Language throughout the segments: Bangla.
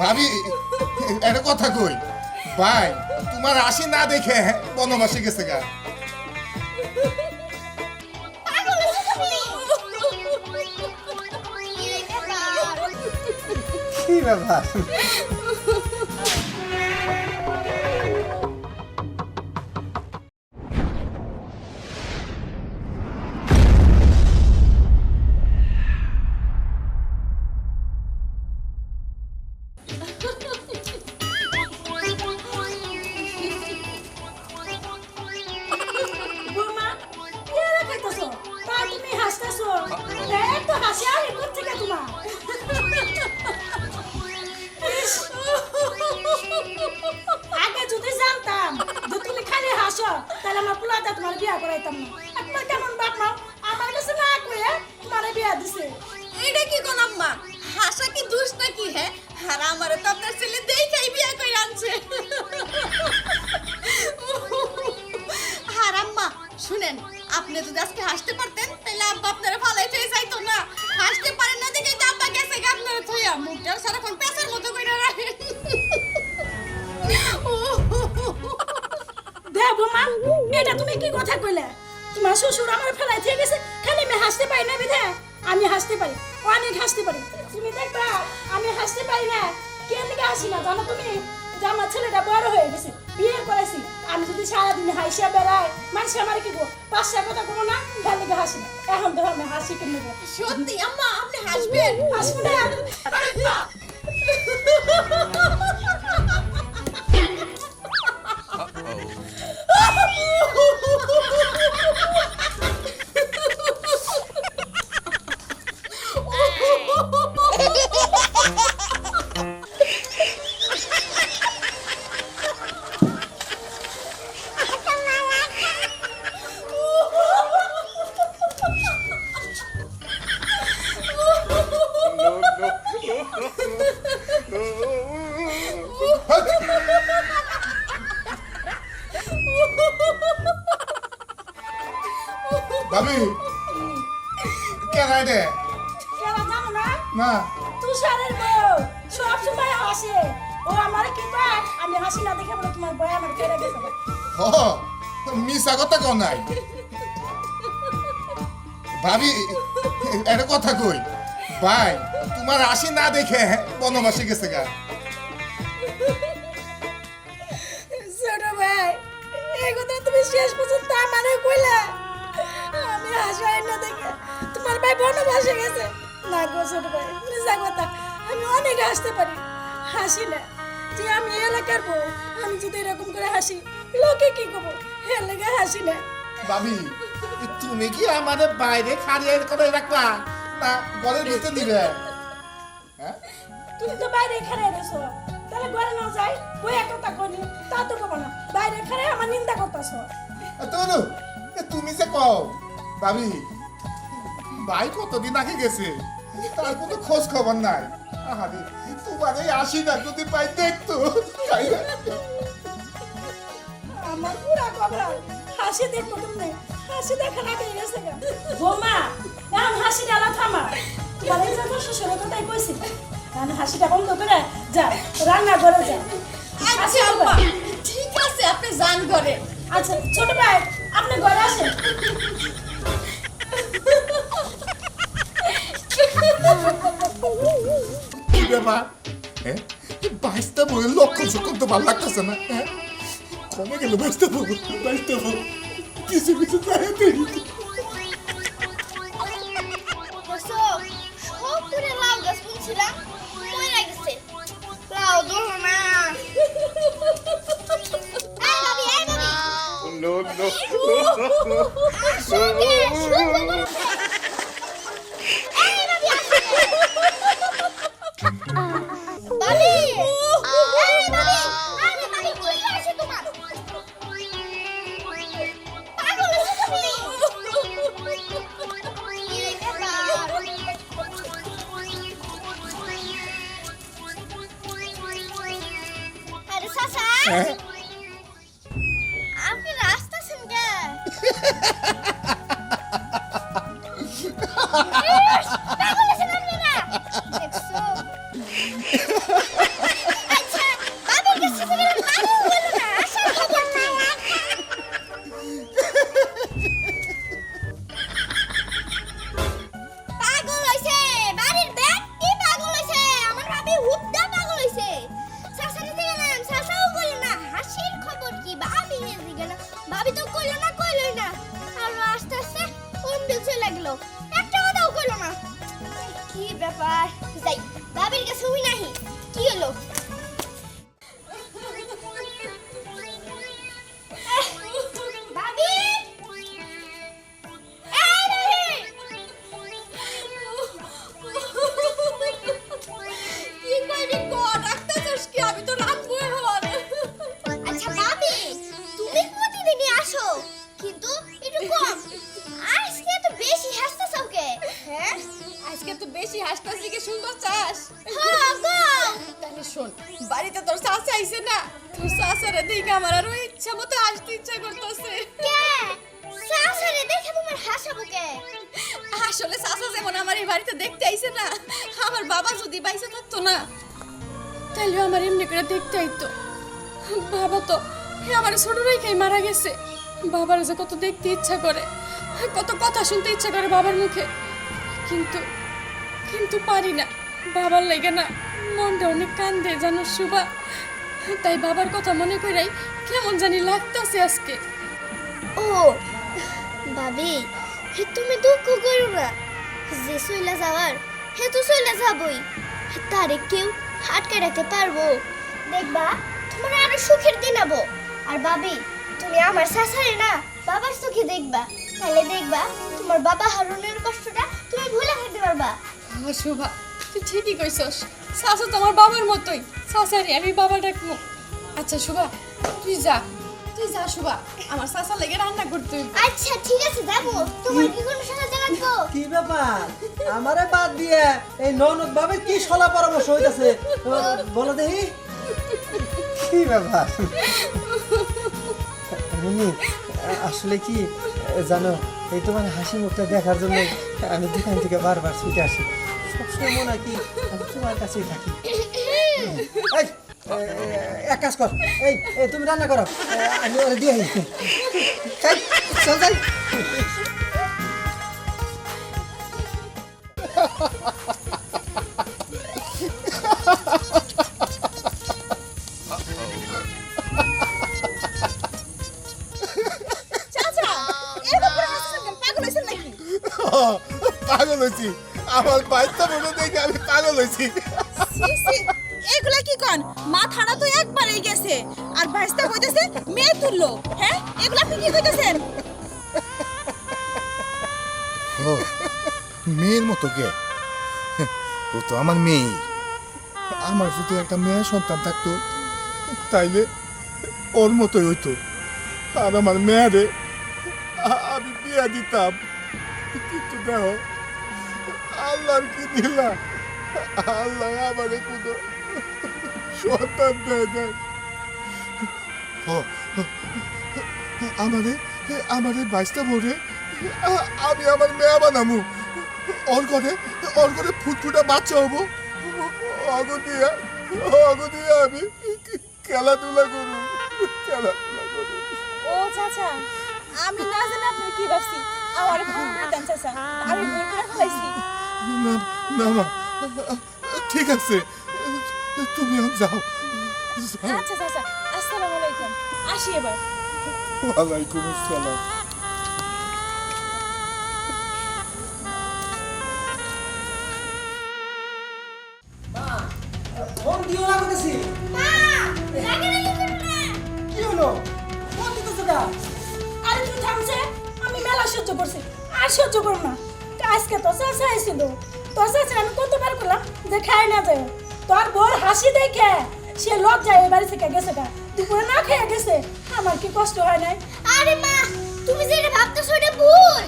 ভাবি এটা কথা কই। ভাই তোমার আসি না দেখে বনবাসে গেছে গা। কি ব্যাপার? আপনি যদি আজকে হাসতে পারতেন, তাহলে আব্বা আপনারা ফালাই থয়ে যাইতো না। হাসতে পারেন না দেখে তো আব্বা গেছে আপনারা থইয়া। মুখটা সারাক্ষণ পেঁচার মতো করে রাখেন দে বৌমা, এটা তুমি কি কথা কইলে? তোমার শ্বশুর আমার ফেলাই থেকে গেছে, খালি আমি হাসতে পারি না বিধে। আমি হাসতে পারি, অনেক হাসতে পারি। তুমি দেখবা, আমি হাসতে পারি না। কেন হাসি না জানো তুমি? যে আমার ছেলেটা বড় হয়ে গেছে বিয়ে করেছি আমি যদি সারাদিন হাসিয়া বেড়াই মানুষ আমার কি গো পাঁচটা কথা কোনো না খেয়াল দিকে হাসি না এখন তো আমি হাসি কিনে নেব সত্যি আম্মা আপনি হাসবেন হাসবেন না ভাবি কেন রে কেন জানো না? না। তুষারের বউ। সব সময় হাসে। ও আমার কি পায় আমি হাসি না দেখে বলে তোমার বয় আমার কেড়ে গেছে হ মিশা কথা কও নাই। ভাবি একটা কথা কই? ভাই তোমার আসি না দেখে বনবাসে গেছে গা। শেষ পর্যন্ত আমারে কইলা। আমি হাসাই না দেখে তোমার ভাই বনবাসে গেছে। না গো ছোট ভাই মিশা কথা আমি অনেক হাসতে পারি। হাসি না যে আমি এলাকার বউ আমি যদি এরকম করে হাসি লোকে কি করব? এর লেগে হাসি না। ভাবি তুমি কি আমাদের বাইরে খাড়িয়ে করে রাখবা? না ঘরের ভিতরে দিবে। হ্যাঁ? তুমি তো বাইরে খারে রেছো তাহলে ঘরে না যাই ওই এক কথা কইনি তা তো কব না বাইরে খারে আমার নিন্দা করতাছ। তনু তুমি যে কও ভাবি ভাই কতদিন আগে গেছে তার কোনো খোঁজ খবর নাই। আহারে তোমার এই আসি না যদি পাই দেখতো তাই না? আমার পুরা কবরা হাসি দেখব তুমি হাসি দেখা না পেয়ে গেছে গা। বৌমা হাসি ডালা থামা। তোমার এই যখন শ্বশুরের কথাই কইছি। হাসিটা বন্ধ করে যা রান্না করে যা। আচ্ছা আব্বা ঠিক আছে আপনি যান করে আচ্ছা ছোট ভাই আপনি ঘরে আসেন। কি ব্যাপার? হ্যাঁ? বাইশটা বই তো ভালো লাগতেছে না হ্যাঁ? কমে গেল বাইশটা বই বাইশটা বই। কিছু কিছু যায় লাউ ধরো picture. কইলো না। কি ব্যাপার? যাই ভাবির কাছে উই নাহি। কি হলো? আজকে তো বেশি হাসতাছি কি সুন্দর চাস? হ্যাঁ তাহলে শোন বাড়িতে তোর চাচা আইছে না তোর চাচারে দেখে আমার আরও ইচ্ছা মতো হাসতে ইচ্ছা করতেছে। কে? শাশুড়ি দেখে তোমার হাসাবো কে? আসলে চাচা যেমন আমার এই বাড়িতে দেখতে আইছে না আমার বাবা যদি বাইসে থাকতো না তাহলে আমার এমনি করে দেখতে আইতো। বাবা তো হে আমার ছোট রেখাই মারা গেছে। বাবার যে কত দেখতে ইচ্ছা করে কত কথা শুনতে ইচ্ছা করে বাবার মুখে। কিন্তু কিন্তু পারি না। বাবার লেগে না মনটা অনেক কান্দে, জানো শুভা তাই বাবার কথা মনে করাই কেমন জানি লাগতাছে আজকে। ও, ভাবি, হে তুমি দুঃখ করো না। যে সইলা যাওয়ার, হে তো সইলা যাবই। তারে কেউ আটকে রাখতে পারব। দেখবা, তোমার আরও সুখের দিন আবো আর ভাবি, তুমি আমার শাশুড়ি না, বাবার চোখে দেখবা। তাহলে দেখবা, তোমার বাবা হারুনের কষ্টটা তুমি ভুলে থাকতে পারবা। আমার শোভা তুই ঠিকই কইছস। শাশু তো আমার বাবার মতোই। শাশারি আমি বাবা ডাকবো। আচ্ছা শোভা তুই যা। তুই যা শোভা আমার শাশা লেগে রান্না করতে। আচ্ছা ঠিক আছে যাব। তোমার কি? কোনো সাহায্য লাগবো কি ব্যাপার? আমারে বাদ দিয়ে এই ননদ ভাবে কি সলা পরামর্শ হইতাছে? বলো দেখি। কি ব্যাপার? আসলে কি জানো এই তোমার হাসি মুখটা দেখার জন্য আমি দোকান থেকে বারবার ছুটে আসি। সবসময় মনে কি, আমি তোমার কাছেই থাকি। এক কাজ কর। এই তুমি রান্না করো। আমি ওরে দিয়ে চল যাই চাচা পাগল হয়েছি। আমার বাচ্চা মনে দেখে আমি পাগল হয়েছি। এগুলা কি কন? মাথাটা তো একবারেই গেছে। আর বাইসটা কইতেছে মেয়ে তুললো হ্যাঁ? এগুলা আপনি কি কইতেছেন? ও মেয়ের মতো কে? ও তো আমার মেয়ে। আমার যদি একটা মেয়ে সন্তান থাকতো তাইলে ওর মতোই হইতো। আর আমার মেয়ারে আমি বিয়া দিতাম। দেখো আল্লাহর কি দিলা? আল্লাহ আমারে কোনো সন্তান দেয় নাই আমারে আমারে বাইশটা ভোরে আমি আমার মেয়া বানামু ওর ঘরে ওর ঘরে ফুটফুটা বাচ্চা হব। অগো দিয়া আমি খেলাধুলা করু খেলাধুলা করু ও চাচা, আমি না জানি আপনি কি ভাবছি আমার ক্ষমা করে দেন চাচা। আমি ভুল করে ফেলাইছি না না মা। ঠিক আছে। তুমি যাও। যাও। আচ্ছা চাচা। আসসালামু আলাইকুম। আসি এবার। ওয়ালাইকুম আসসালাম। সহ্য করছি আর সহ্য করো না। আজকে তো চাষা আইছিল। তোর চাষা আমি কতবার করলাম যে খাই না যায়। তোর বোর হাসি দেখে সে লজ্জায় এই বাড়ি থেকে গেছে গা। দুপুরে না খেয়ে গেছে আমার কি কষ্ট হয় নাই। আরে মা তুমি যেটা ভাবতেছো এটা ভুল।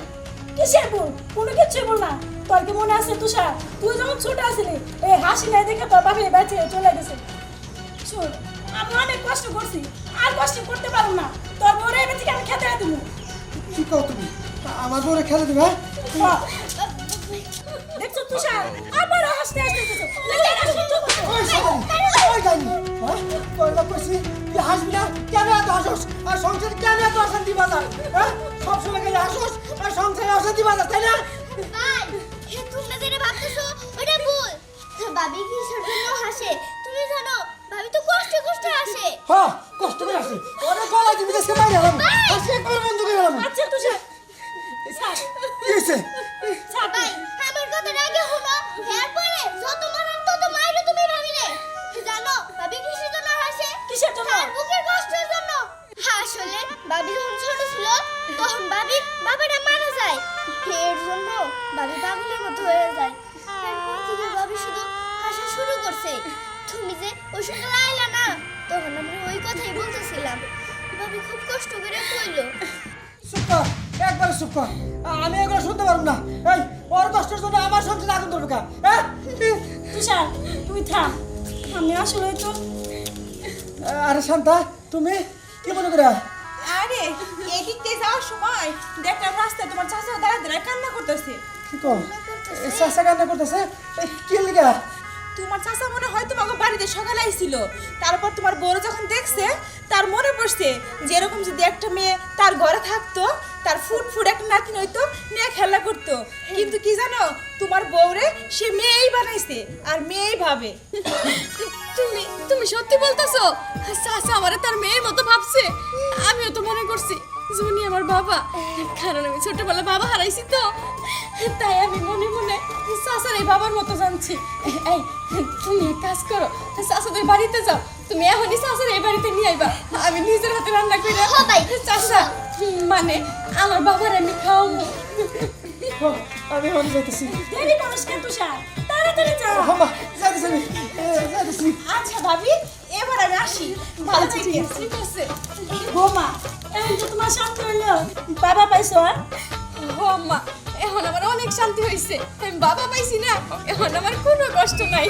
কিসের ভুল? কোনো কিছু বল না। তোর কি মনে আছে তুষার? তুই যখন ছোট আসলি এই হাসি নাই দেখে তোর বাপে বেঁচে চলে গেছে। শোন আমি অনেক কষ্ট করছি আর কষ্ট করতে পারব না। তোর বোর এবার থেকে আমি খেতে দেবো। কি কও তুমি? আমার বউরে খেলে দিবে হ্যাঁ? দেখছ তুষার আবারও হাসতে হাসতে হ্যাঁ? হাসবি না? কেন এত হাসোস? আর সংসারে কেন এত অশান্তি বাজার? হ্যাঁ? সবসময় খালি হাসোস, আর সংসারে অশান্তি বাজার, তাই না? তোমরা যেটা ভাবতেছো ওটা ভুল ভাবি কিসের জন্য হাসে তুমি জানো ভাবি তো কষ্ট কষ্ট হাসে হ্যাঁ, কষ্ট করে হাসি। ওরে গলায় টিপে দেশকে বাইরে এলাম। হাসি একবার বন্ধ করে। আচ্ছা তুষার স্যার। কি হয়েছে? দিকে শুনো এরপরে যত মারেন তত মাইরো তুমি ভাবিলে জানো? ভাবি কিসের জন্য হাসে? কিসের জন্য? তার বুকের কষ্টের জন্য। আসলে ভাবি যখন ছোট ছিল তখন ভাবি বাবাটা মারা যায়। এর জন্য ভাবি পাগলের মতো হয়ে যায়। এরপর থেকে ভাবি শুধু হাসা শুরু করছে। তুমি যে ওই লাইলা না তখন আমরা ওই কথাই বলতেছিলাম। ভাবি খুব কষ্ট করে কইলো চুপ কর একবারে চুপ কর। আমি এগুলো শুনতে পারব না। এই ওর কষ্টের জন্য আমার সংসারে আগুন ধরবে কা? তুষার তুই থাম। আমি আসলে তো আরে শান্তা তুমি? কি মনে করে? আরে এদিক দিয়ে যাওয়ার সময় দেখলাম রাস্তায় তোমার চাচা দাঁড়া দাঁড়া কান্না করতেছে। কি কর চাষা কান্না করতেছে? কি লিগা? তোমার চাচা মনে হয় তোমাকে বাড়িতে সকালে আইছিল। তারপর তোমার বড় যখন দেখছে, তার মনে পড়ছে যে এরকম যদি একটা মেয়ে তার ঘরে থাকতো, তার ফুট ফুট একটা নাতিন হইতো নিয়ে খেলা করতো। কিন্তু কি জানো, তোমার বউরে সে মেয়েই বানাইছে আর মেয়েই ভাবে। তুমি তুমি সত্যি বলতেছো? চাচা আমারে তার মেয়ের মতো ভাবছে। আমিও তো মনে করছি জুনি আমার বাবা। কারণ আমি ছোটবেলা বাবা হারাইছি তো। তাই আমি মনে মনে চাচার এই বাবার মতো জানছি। এই তুমি এক কাজ করো চাচাদের বাড়িতে যাও। তুমি এখনই চাচার এই বাড়িতে নিয়ে আইবা। আমি নিজের হাতে রান্না করে। হবাই। চাচা মানে আমার বাবার আমি খাওয়াবো। ও, আমি হন যাইতেছি। দেরি করিস কেন তুষার? তাড়াতাড়ি যা হমা যাইতেছি আচ্ছা ভাবি। আমি আসি। ভালো ঠিক আছে। বৌমা এখন তো তোমার শান্তি হইল বাবা পাইছো আর ও মা এখন আমার অনেক শান্তি হয়েছে আমি বাবা পাইছি না এখন আমার কোনো কষ্ট নাই।